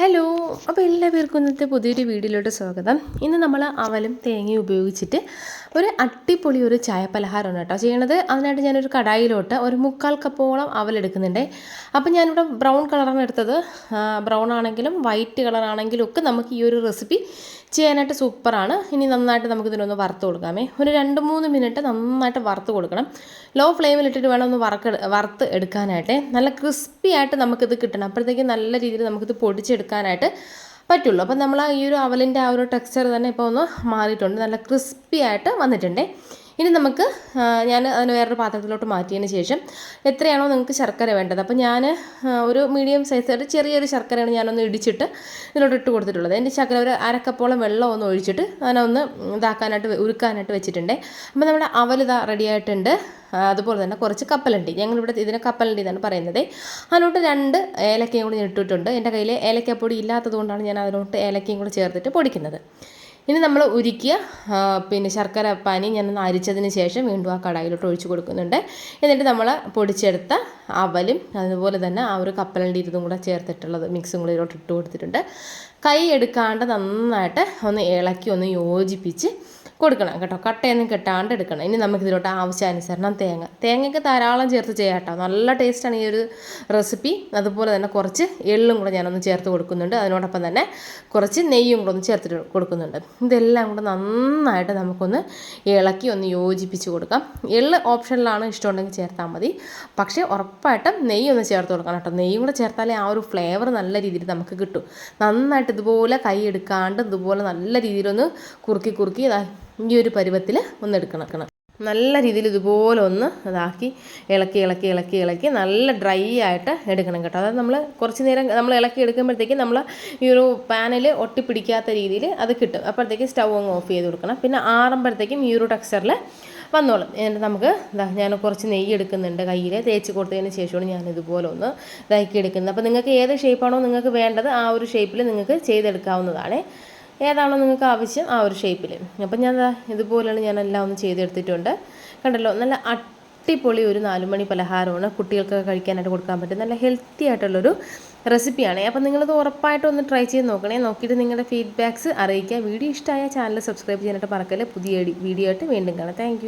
Hello അപ്പോൾ എല്ലാവർക്കും ഇന്നത്തെ പുതിയൊരു വീഡിയോയിലോട്ട് സ്വാഗതം. ഇന്ന് നമ്മൾ അവലും തേങ്ങയും ഉപയോഗിച്ചിട്ട് ഒരു അട്ടിപ്പൊളി ഒരു ചായ പലഹാരമാണ് കേട്ടോ ചെയ്യണത് അതിനായിട്ട് ഞാനൊരു കടായിലോട്ട് ഒരു മുക്കാൽ കപ്പോളം അവലെടുക്കുന്നുണ്ട് അപ്പോൾ ഞാനിവിടെ ബ്രൗൺ കളറാണ് എടുത്തത്. ബ്രൗൺ ആണെങ്കിലും വൈറ്റ് കളറാണെങ്കിലും ഒക്കെ നമുക്ക് ഈ ഒരു റെസിപ്പി ചെയ്യാനായിട്ട് സൂപ്പറാണ്. ഇനി നന്നായിട്ട് നമുക്ക് ഇതിനൊന്ന് വറുത്ത് കൊടുക്കാമേ. ഒരു രണ്ട് മൂന്ന് മിനിറ്റ് നന്നായിട്ട് വറുത്ത് കൊടുക്കണം. ലോ ഫ്ലെയിമിൽ ഇട്ടിട്ട് വേണം ഒന്ന് വറക്ക് വറുത്ത് എടുക്കാനായിട്ട്. നല്ല ക്രിസ്പി ആയിട്ട് നമുക്കിത് കിട്ടണം. അപ്പോഴത്തേക്ക് നല്ല രീതിയിൽ നമുക്കിത് പൊടിച്ചെടുക്കാനായിട്ട് പറ്റുള്ളൂ. അപ്പം നമ്മൾ ഈ ഒരു അവലിന്റെ ആ ഒരു ടെക്സ്ചർ തന്നെ ഇപ്പോൾ ഒന്ന് മാറിയിട്ടുണ്ട്. നല്ല ക്രിസ്പി ആയിട്ട് വന്നിട്ടുണ്ട്. ഇനി നമുക്ക് ഞാൻ അതിന് വേറൊരു പാത്രത്തിലോട്ട് മാറ്റിയതിന് ശേഷം എത്രയാണോ നിങ്ങൾക്ക് ശർക്കര വേണ്ടത്. അപ്പോൾ ഞാൻ ഒരു മീഡിയം സൈസ് ഒരു ചെറിയൊരു ശർക്കരയാണ് ഞാനൊന്ന് ഇടിച്ചിട്ട് ഇതിലോട്ട് ഇട്ട് കൊടുത്തിട്ടുള്ളത്. എന്റെ ശർക്കര ഒരു അരക്കപ്പോളം വെള്ളം ഒന്ന് ഒഴിച്ചിട്ട് അതിനൊന്ന് ഇതാക്കാനായിട്ട് ഉരുക്കാനായിട്ട് വെച്ചിട്ടുണ്ട്. അപ്പോൾ നമ്മുടെ അവലിത റെഡിയായിട്ടുണ്ട് അതുപോലെ തന്നെ കുറച്ച് കപ്പലണ്ടി. ഞങ്ങളിവിടെ ഇതിനെ കപ്പലണ്ടി എന്നാണ് പറയുന്നത്. അതിനോട്ട് രണ്ട് ഏലക്കയും കൂടി ഞാൻ ഇട്ടിട്ടുണ്ട്. എന്റെ കയ്യിൽ ഏലക്കപ്പൊടി ഇല്ലാത്തത് കൊണ്ടാണ് ഞാൻ അതിനോട്ട് ഏലക്കയും കൂടി ചേർത്തിട്ട് പൊടിക്കുന്നത്. ഇനി നമ്മൾ ഉരുക്കിയ പിന്നെ ശർക്കര പാനി ഞാനൊന്ന് അരിച്ചതിന് ശേഷം വീണ്ടും ആ കടായിലോട്ട് ഒഴിച്ചു കൊടുക്കുന്നുണ്ട്. എന്നിട്ട് നമ്മൾ പൊടിച്ചെടുത്ത അവലും അതുപോലെ തന്നെ ആ ഒരു കപ്പലണ്ടി ഇതും കൂടെ ചേർത്തിട്ടുള്ളത് മിക്സും കൂടെ ഇതിലോട്ട് ഇട്ട് കൊടുത്തിട്ടുണ്ട്. കൈ എടുക്കാണ്ട് നന്നായിട്ട് ഒന്ന് ഇളക്കി ഒന്ന് യോജിപ്പിച്ച് കൊടുക്കണം കേട്ടോ. കട്ടയൊന്നും കെട്ടാണ്ട് എടുക്കണം. ഇനി നമുക്ക് ഇതിലോട്ട് ആവശ്യാനുസരണം തേങ്ങ. തേങ്ങയ്ക്ക് ധാരാളം ചേർത്ത് ചെയ്യാം നല്ല ടേസ്റ്റാണ് ഈ ഒരു റെസിപ്പി. അതുപോലെ തന്നെ കുറച്ച് എള്ളും കൂടെ ഞാനൊന്ന് ചേർത്ത് കൊടുക്കുന്നുണ്ട്. അതിനോടൊപ്പം തന്നെ കുറച്ച് നെയ്യും കൂടെ ഒന്ന് ചേർത്തിട്ട് കൊടുക്കുന്നുണ്ട്. ഇതെല്ലാം കൂടെ നന്നായിട്ട് നമുക്കൊന്ന് ഇളക്കി ഒന്ന് യോജിപ്പിച്ച് കൊടുക്കാം. എള്ള് ഓപ്ഷനിലാണ് ഇഷ്ടമുണ്ടെങ്കിൽ ചേർത്താൽ മതി. പക്ഷേ ഉറപ്പായിട്ടും നെയ്യ് ഒന്ന് ചേർത്ത് കൊടുക്കണം കേട്ടോ. നെയ്യും കൂടെ ചേർത്താലേ ആ ഒരു ഫ്ലേവർ നല്ല രീതിയിൽ നമുക്ക് കിട്ടും. നന്നായിട്ട് ഇതുപോലെ കൈ എടുക്കാണ്ട് ഇതുപോലെ നല്ല രീതിയിലൊന്ന് കുറുക്കി കുറുക്കി ഈ ഒരു പരുവത്തിൽ ഒന്ന് എടുക്കണം നല്ല രീതിയിൽ ഇതുപോലെ ഒന്ന് ഇതാക്കി ഇളക്കി ഇളക്കി ഇളക്കി ഇളക്കി നല്ല ഡ്രൈ ആയിട്ട് എടുക്കണം കേട്ടോ. അതായത് നമ്മൾ കുറച്ച് നേരം നമ്മൾ ഇളക്കി എടുക്കുമ്പോഴത്തേക്കും നമ്മൾ ഈ ഒരു പാനിൽ ഒട്ടിപ്പിടിക്കാത്ത രീതിയിൽ അത് കിട്ടും. അപ്പോഴത്തേക്കും സ്റ്റൗ അങ്ങ് ഓഫ് ചെയ്ത് കൊടുക്കണം. പിന്നെ ആറുമ്പോഴത്തേക്കും ഈ ഒരു ടെക്സ്ചറിൽ വന്നോളും. എന്നിട്ട് നമുക്ക് ഞാൻ കുറച്ച് നെയ്യ് എടുക്കുന്നുണ്ട് കയ്യിൽ തേച്ച് കൊടുത്തതിന് ശേഷമാണ് ഞാൻ ഇതുപോലെ ഒന്ന് ഇതാക്കി എടുക്കുന്നത്. അപ്പോൾ നിങ്ങൾക്ക് ഏത് ഷേപ്പാണോ നിങ്ങൾക്ക് വേണ്ടത് ആ ഒരു ഷേപ്പിൽ നിങ്ങൾക്ക് ചെയ്തെടുക്കാവുന്നതാണ്. ഏതാണോ നിങ്ങൾക്ക് ആവശ്യം ആ ഒരു ഷേപ്പിൽ അപ്പം ഞാൻ ഇതുപോലെയാണ് ഞാൻ എല്ലാം ഒന്ന് ചെയ്തെടുത്തിട്ടുണ്ട്. കണ്ടല്ലോ നല്ല അടിപൊളി ഒരു നാലുമണി പലഹാരമാണ്. കുട്ടികൾക്കൊക്കെ കഴിക്കാനായിട്ട് കൊടുക്കാൻ പറ്റും നല്ല ഹെൽത്തി ആയിട്ടുള്ളൊരു റെസിപ്പിയാണ് അപ്പം നിങ്ങളത് ഉറപ്പായിട്ടും ഒന്ന് ട്രൈ ചെയ്ത് നോക്കണേ. നോക്കിയിട്ട് നിങ്ങളുടെ ഫീഡ്ബാക്ക്സ് അറിയിക്കുക. വീഡിയോ ഇഷ്ടമായ ചാനൽ സബ്സ്ക്രൈബ് ചെയ്യാനായിട്ട് മറക്കല്ലേ. പുതിയ വീഡിയോ ആയിട്ട് വീണ്ടും കാണാം. താങ്ക്